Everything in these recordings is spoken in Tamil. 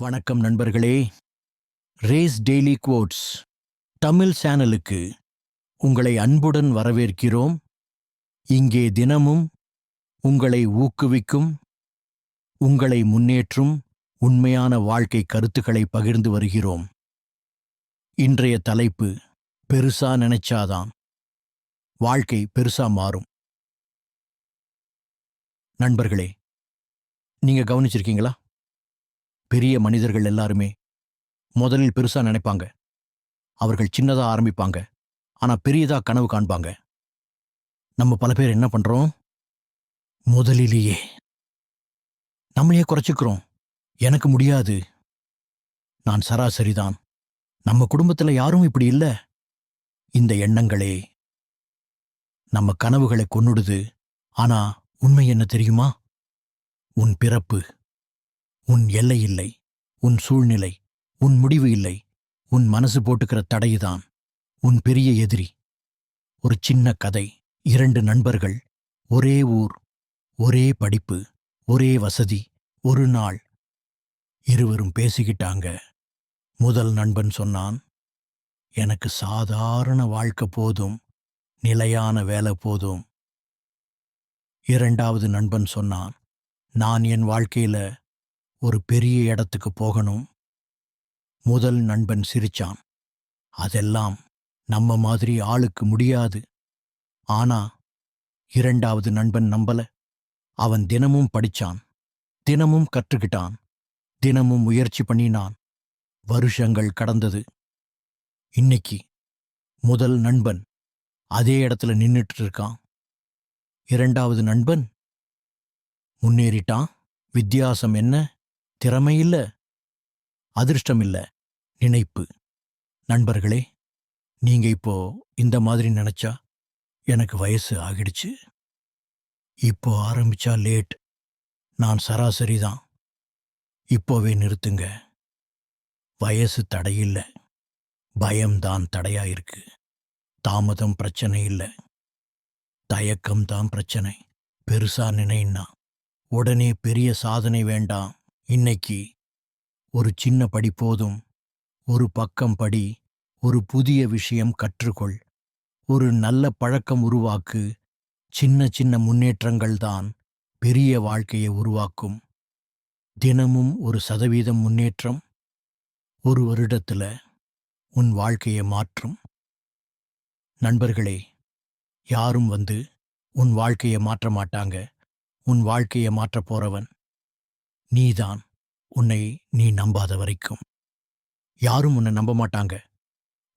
வணக்கம் நண்பர்களே. ரேஸ் டெய்லி குவோட்ஸ் தமிழ் சேனலுக்கு உங்களை அன்புடன் வரவேற்கிறோம். இங்கே தினமும் உங்களை ஊக்குவிக்கும் உங்களை முன்னேற்றும் உண்மையான வாழ்க்கை கருத்துக்களை பகிர்ந்து வருகிறோம். இன்றைய தலைப்பு பெருசா நினைச்சாதான் வாழ்க்கை பெருசா மாறும். நண்பர்களே நீங்க கவனிச்சிருக்கீங்களா? பெரிய மனிதர்கள் எல்லாருமே முதலில் பெருசா நினைப்பாங்க. அவர்கள் சின்னதா ஆரம்பிப்பாங்க. ஆனா பெரியதா கனவு காண்பாங்க. நம்ம பல பேர் என்ன பண்றோம்? முதலிலேயே. நம்மளையே குறைச்சிக்கிறோம். எனக்கு முடியாது. நான் சராசரிதான். நம்ம குடும்பத்துல யாரும் இப்படி இல்ல. இந்த எண்ணங்களே. நம்ம கனவுகளை கொன்னுடுது. ஆனா உண்மை என்ன தெரியுமா? உன் பிறப்பு. உன் எல்லை இல்லை உன் சூழ்நிலை உன் முடிவு இல்லை உன் மனசு போட்டுக்கிற தடையுதான் உன் பெரிய எதிரி. ஒரு சின்ன கதை இரண்டு நண்பர்கள் ஒரே ஊர் ஒரே படிப்பு ஒரே வசதி ஒரு நாள். இருவரும் பேசிக்கிட்டாங்க. முதல் நண்பன் சொன்னான் எனக்கு சாதாரண வாழ்க்கை போதும் நிலையான வேலை போதும். இரண்டாவது நண்பன் சொன்னான் நான் என் வாழ்க்கையில ஒரு பெரிய இடத்துக்கு போகணும். முதல் நண்பன் சிரிச்சான். அதெல்லாம் நம்ம மாதிரி ஆளுக்கு முடியாது. ஆனா இரண்டாவது நண்பன் நம்பல. அவன் தினமும் படிச்சான். தினமும் கற்றுக்கிட்டான். தினமும் முயற்சி பண்ணினான். வருஷங்கள் கடந்தது. இன்னைக்கு முதல் நண்பன் அதே இடத்துல நின்னுட்டு இருக்கான் இரண்டாவது நண்பன் முன்னேறிட்டான். வித்தியாசம் என்ன? திறமை இல்ல அதிர்ஷ்டம் இல்லை நினைப்பு. நண்பர்களே நீங்க இப்போ இந்த மாதிரி நினைச்சா எனக்கு வயசு ஆகிடுச்சு. இப்போ ஆரம்பிச்சா லேட். நான் சராசரி தான். இப்போவே நிறுத்துங்க. வயசு தடையில்ல. பயம்தான் தடையா இருக்கு. தாமதம் பிரச்சனை இல்ல. தயக்கம் தான் பிரச்சனை. பெருசா நினைன்னா உடனே பெரிய சாதனை வேண்டாம். இன்னைக்கு ஒரு சின்ன படி போதும். ஒரு பக்கம் படி ஒரு புதிய விஷயம் கற்றுக்கொள். ஒரு நல்ல பழக்கம் உருவாக்கு. சின்ன சின்ன முன்னேற்றங்கள் தான் பெரிய வாழ்க்கையை உருவாக்கும். தினமும் ஒரு சதவீதம் முன்னேற்றம் ஒரு வருடத்துல உன் வாழ்க்கையை மாற்றும். நண்பர்களே யாரும் வந்து உன் வாழ்க்கையை மாற்ற மாட்டாங்க. உன் வாழ்க்கையை மாற்றப் போறவன் நீதான் உன்னை நீ நம்பாத வரைக்கும். யாரும் உன்னை நம்ப மாட்டாங்க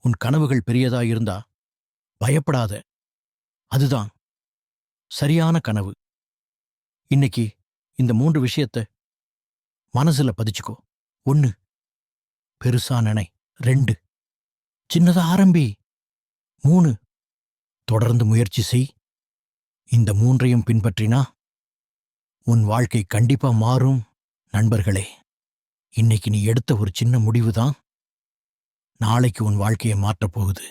உன் கனவுகள் பெரியதா இருந்தா பயப்படாத. அதுதான் சரியான கனவு. இன்னைக்கு இந்த மூன்று விஷயத்த மனசுல பதிச்சுக்கோ. ஒன்னு பெருசா நினை. ரெண்டு சின்னதா ஆரம்பி. மூணு தொடர்ந்து முயற்சி செய். இந்த மூன்றையும் பின்பற்றினா உன் வாழ்க்கை கண்டிப்பா மாறும். நண்பர்களே இன்னைக்கு நீ எடுத்த ஒரு சின்ன முடிவு தான் நாளைக்கு உன் வாழ்க்கையை மாற்றப் போகுது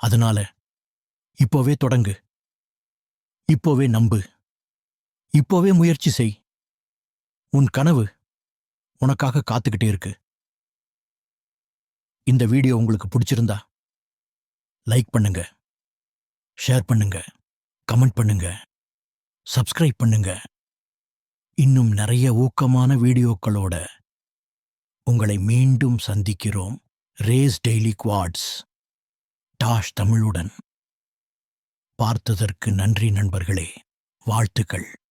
அதனால இப்போவே தொடங்கு. இப்போவே நம்பு. இப்போவே முயற்சி செய். உன் கனவு உனக்காக காத்துக்கிட்டே இருக்கு. இந்த வீடியோ உங்களுக்கு பிடிச்சிருந்தா லைக் பண்ணுங்க ஷேர் பண்ணுங்க கமெண்ட் பண்ணுங்க சப்ஸ்கிரைப் பண்ணுங்க. இன்னும் நிறைய ஊக்கமான வீடியோக்களோட உங்களை மீண்டும் சந்திக்கிறோம். ரேஸ் டெய்லி குவாட்ஸ் டாஷ் தமிழுடன் பார்த்ததற்கு நன்றி நண்பர்களே. வாழ்த்துக்கள்.